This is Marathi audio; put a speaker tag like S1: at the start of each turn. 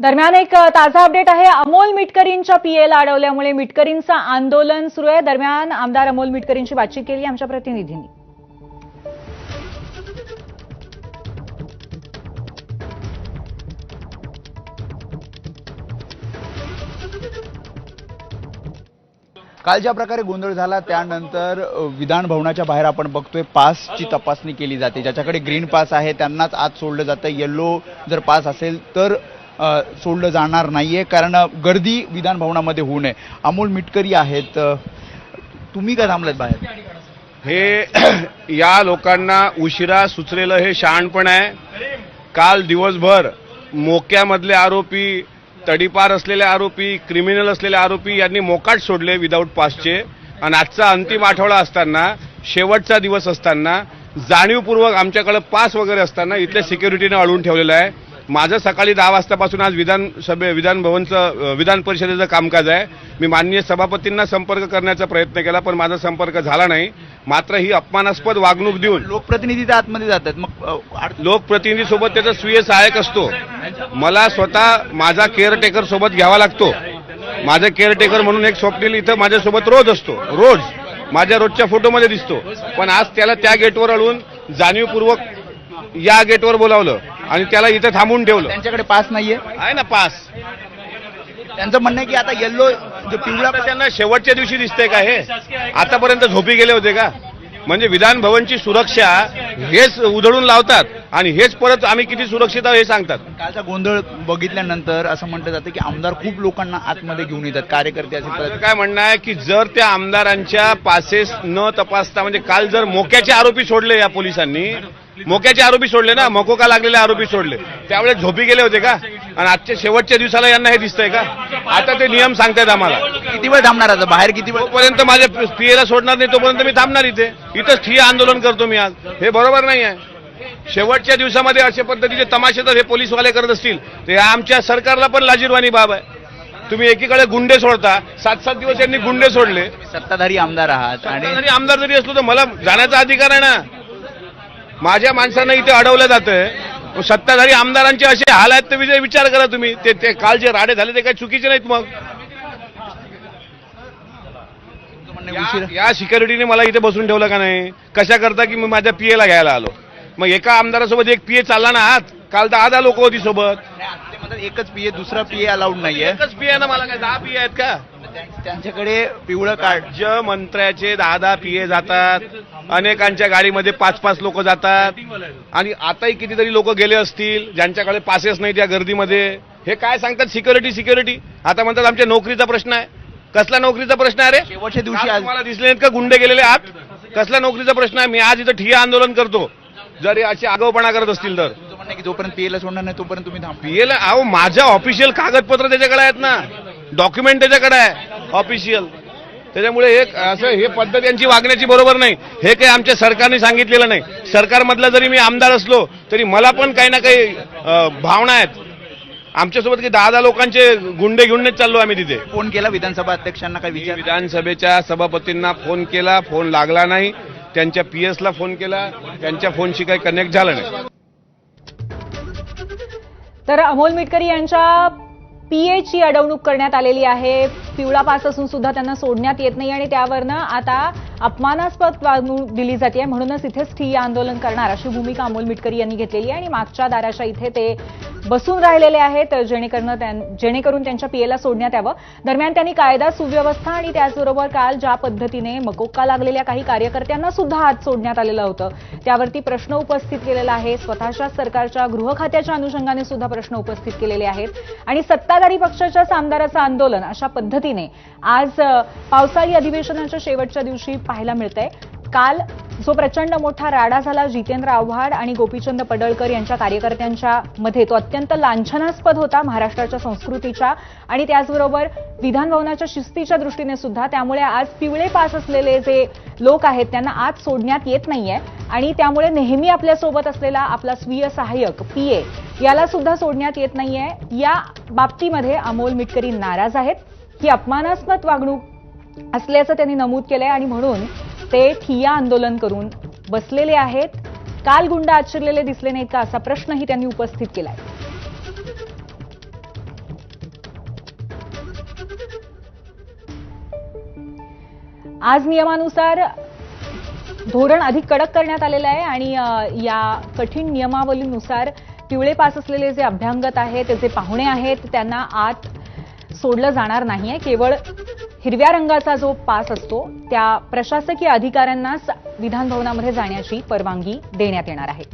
S1: दरम्यान एक ताजा अपडेट आहे. अमोल मिटकरींच्या पीएला अडवल्यामुळे मिटकरींचं आंदोलन सुरू आहे. दरम्यान आमदार अमोल मिटकरींची बातचीत केली आमच्या प्रतिनिधींनी.
S2: काल ज्या प्रकारे गोंधळ झाला त्यानंतर विधान भवनाच्या बाहेर आपण बघतोय पासची तपासणी केली जाते. ज्याच्याकडे ग्रीन पास आहे त्यांनाच आत सोडलं जातं. येल्लो जर पास असेल तर सोडलं जाणार नाही आहे कारण गर्दी विधान भवनामध्ये होऊ नये. अमोल मिटकरी आहेत तुम्ही का थांबलात बाहेर?
S3: हे या लोकांना उशिरा सुचलेलं हे शहाणपण आहे. काल दिवसभर मोक्यामधले आरोपी तडीपार असलेले आरोपी क्रिमिनल असलेले आरोपी यांनी मोकाट सोडले विदाऊट पासचे आणि आजचा अंतिम आठवडा असताना शेवटचा दिवस असताना जाणीवपूर्वक आमच्याकडे पास वगैरे असताना इथल्या सिक्युरिटीने अडवून ठेवलेलं आहे. माझं सकाळी दहा वाजतापासून आज विधानसभे विधान भवनचं विधान परिषदेचं कामकाज आहे. मी माननीय सभापतींना संपर्क करण्याचा प्रयत्न केला पण माझा संपर्क झाला नाही. मात्र ही अपमानास्पद वागणूक देऊन
S2: लोकप्रतिनिधी आतमध्ये जातात. मग
S3: लोकप्रतिनिधीसोबत त्याचा स्वीय सहाय्यक असतो. मला स्वतः माझा केअरटेकर सोबत घ्यावा लागतो. माझं केअरटेकर म्हणून एक स्वप्नील इथं माझ्यासोबत रोज असतो. रोज. माझ्या रोजच्या फोटोमध्ये दिसतो. पण आज त्याला त्या गेटवर अडवून जाणीवपूर्वक या गेटवर बोलावलं. आणि त्याला इथं थांबून ठेवलं.
S2: त्यांच्याकडे पास नाहीये?
S3: आहे ना पास.
S2: त्यांचं म्हणणं आहे की आता येल्लो जो पिवळा
S3: आता त्यांना शेवटच्या दिवशी दिसतंय का हे? आतापर्यंत झोपी गेले होते का? म्हणजे विधान भवनची सुरक्षा हेच उधळून लावतात आणि हेच परत आम्ही किती सुरक्षित आहोत हे सांगतात.
S2: कालचा गोंधळ बघितल्यानंतर असं म्हटलं जातं की आमदार खूप लोकांना आतमध्ये घेऊन येतात कार्यकर्ते असे
S3: माझं काय म्हणणं आहे की जर त्या आमदारांच्या पासेस न तपासता म्हणजे काल जर मोक्याचे आरोपी सोडले या पोलिसांनी मोक्याचे आरोपी सोडले ना? मकोका लागलेले आरोपी सोडले? त्यावेळेस झोपी गेले होते का? आणि आजच्या शेवटच्या दिवसाला यांना हे दिसतंय का? आता ते नियम सांगतायत आम्हाला.
S2: किती वेळ थांबणार आता? बाहेर किती वेळ
S3: जोपर्यंत माझ्या पीएला सोडणार नाही तोपर्यंत मी थांबणार इथे. इथंच ठिय्या आंदोलन करतो मी आज. हे बरोबर नाही आहे. शेवटच्या दिवसामध्ये अशा पद्धतीचे तमाशे जर हे पोलीसवाले करत असतील. तर या आमच्या सरकारला पण लाजीरवाणी बाब आहे. तुम्ही एकीकडे गुंडे सोडता सात सात दिवस यांनी गुंडे सोडले.
S2: सत्ताधारी आमदार आहात आणि
S3: आमदार जरी असलो तर मला जाण्याचा अधिकार आहे ना. माझ्या माणसांना इथे अडवलं जातं सत्ताधारी आमदारांचे असे हाल आहेत तर विजय विचार करा तुम्ही. ते ते काल जे राडे झाले ते काही चुकीचे नाहीत मग. या- या सिक्युरिटीने मला इथे बसून ठेवलं का नाही? कशा करता की मी माझ्या पीएला घ्यायला आलो? मग एका आमदारासोबत एक पीए चालला ना आत? काल दहा दहा लोक होती सोबत.
S2: ते म्हणतात एकच पीए दुसरा पीए अलाउड नाहीये.
S3: एकच पीए ना मला काय दहा पीए आहेत का?
S2: त्यां- त्यांच्याकडे पिवळं कार्ड
S3: राज्य मंत्र्याचे दहा दहा पीए जातात. अनेकांच्या गाडीमध्ये पाच पाच लोक जातात. आणि आताही कितीतरी लोक गेले असतील ज्यांच्याकडे पासेस नाही त्या गर्दीमध्ये. हे काय सांगतात? सिक्युरिटी सिक्युरिटी आता म्हणतात आमच्या नोकरीचा प्रश्न आहे. कसला नोकरीचा प्रश्न आहे रे?
S2: शेवटच्या दिवशी आज
S3: तुम्हाला दिसले नाहीत का गुंडे गेलेले आत? कसला नोकरीचा प्रश्न आहे? मी आज इथं ठिय्या आंदोलन करतो. जर हे अशी आगाऊपणा करत असतील तर.
S2: की जोपर्यंत पीएला सोडणार नाही तोपर्यंत तुम्ही थांब.
S3: पीएल अहो माझ्या ऑफिशियल कागदपत्र त्याच्याकडे आहेत ना. डॉक्युमेंट त्याच्याकडे आहे. ऑफिशियल त्याच्यामुळे हे असं हे पद्धत यांची वागण्याची बरोबर नाही. हे काही आमच्या सरकारने सांगितलेलं नाही. सरकारमधला जरी मी आमदार असलो तरी मला पण काही ना काही भावना आहेत. आमच्यासोबत काही दहा दहा लोकांचे गुंडे घेऊनच चाललो आम्ही तिथे.
S2: फोन केला विधानसभा अध्यक्षांना काही
S3: मी
S2: विचार?
S3: विधानसभेच्या सभापतींना फोन केला फोन लागला नाही. त्यांच्या पीएसला फोन केला. त्यांच्या फोनशी काही कनेक्ट झालं नाही.
S1: तर अमोल मिटकरी यांच्या पीएची अडवणूक करण्यात आलेली आहे. पिवळा पास असून सुद्धा त्यांना सोडण्यात येत नाही आणि त्यावरनं आता अपमानास्पद वागणूक दिली जाते म्हणूनच इथेच ठिय्या आंदोलन करणार अशी भूमिका अमोल मिटकरी यांनी घेतलेली आहे आणि मागच्या दाराच्या इथे ते बसून राहिलेले आहेत जेणेकरून जेणेकरून त्यांच्या पीएला सोडण्यात यावं. दरम्यान त्यांनी कायदा सुव्यवस्था आणि त्याचबरोबर काल ज्या पद्धतीने मकोक्का लागलेल्या काही कार्यकर्त्यांना सुद्धा हात सोडण्यात आलेलं होतं त्यावरती प्रश्न उपस्थित केलेला आहे. स्वतःच्या सरकारच्या गृह खात्याच्या अनुषंगाने सुद्धा प्रश्न उपस्थित केलेले आहेत. आणि सत्ताधारी पक्षाच्याच आमदाराचं आंदोलन अशा पद्धतीने आज पावसाळी अधिवेशनाच्या शेवटच्या दिवशी पाहायला मिळतंय. काल जो प्रचंड मोठा राडा झाला जितेंद्र आव्हाड आणि गोपीचंद पडळकर यांच्या कार्यकर्त्यांच्या मध्ये तो अत्यंत लांछनास्पद होता महाराष्ट्राच्या संस्कृतीच्या आणि त्याचबरोबर विधान भवनाच्या शिस्तीच्या दृष्टीने सुद्धा. त्यामुळे आज पिवळे पास असलेले जे लोक आहेत त्यांना आज सोडण्यात येत नाहीये. आणि त्यामुळे नेहमी आपल्यासोबत असलेला आपला स्वीय सहाय्यक पीए याला सुद्धा सोडण्यात येत नाहीये. या बाबतीमध्ये अमोल मिटकरी नाराज आहेत. ही अपमानास्पद वागणूक असल्याचं त्यांनी नमूद केलंय आणि म्हणून ते ठिया आंदोलन करून बसलेले आहेत. काल गुंड आचरलेले दिसले नाहीत का असा प्रश्नही त्यांनी उपस्थित केलाय. आज नियमानुसार धोरण अधिक कडक करण्यात आलेलं आहे आणि या कठीण नियमावलीनुसार पिवळे पास असलेले जे अभ्यांगत आहेत जे पाहुणे आहेत त्यांना आत सोडलं जाणार नाहीये. केवळ हिरव्या रंगाचा जो पास असतो त्या प्रशासकीय अधिकाऱ्यांनाच विधानभवनामध्ये जाण्याची परवानगी देण्यात येणार आहे.